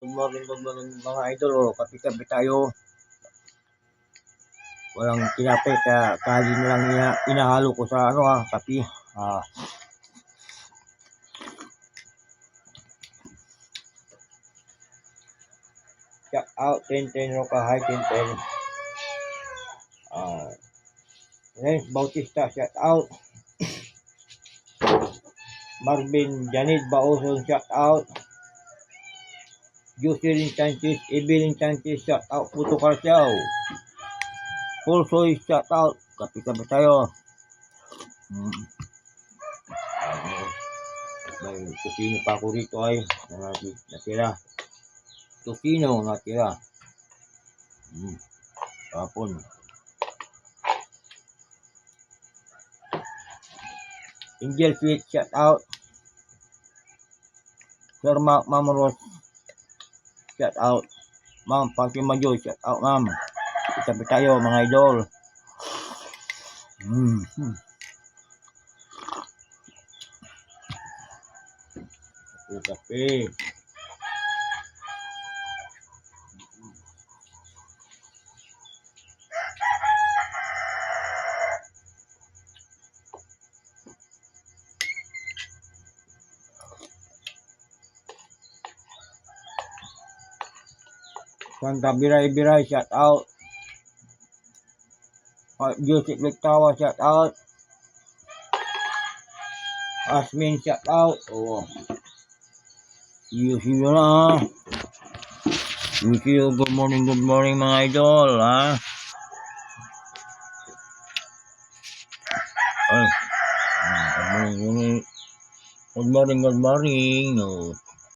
Good morning, good morning mga idol. O, kapi-kapi tayo. Walang tinapay kaya kali na lang ina, inahalo ko sa ano ah, kapi. Ah. Shout out 10-10 Roca High 10-10. Ah. Renz Bautista, shout out. Marvin Janid Baoson, shout out. Jocelyn Sanchez, Evelyn Sanchez, shout out. Puto Karsiaw. Full soy, shout out. Kapi-kapi tayo. Hmm. May kusino pa ako rito ay na natira. Kusino natira. Hmm. Tapon. Angel Sweet, shout out. Sir Ma Ma'am Rose, shout out. Ma'am Fatima Joy, shout out ma'am. Sabi tayo mga idol. Mm. Hmm. Kape, Santa Biray, shout out. Uh, Joseph Lectawa, shout out. Asmin, shout out. Oh. You see you na. You see you. Good morning, good morning mga idol, ha? Ay. Good morning, good morning. Good morning, good morning. No.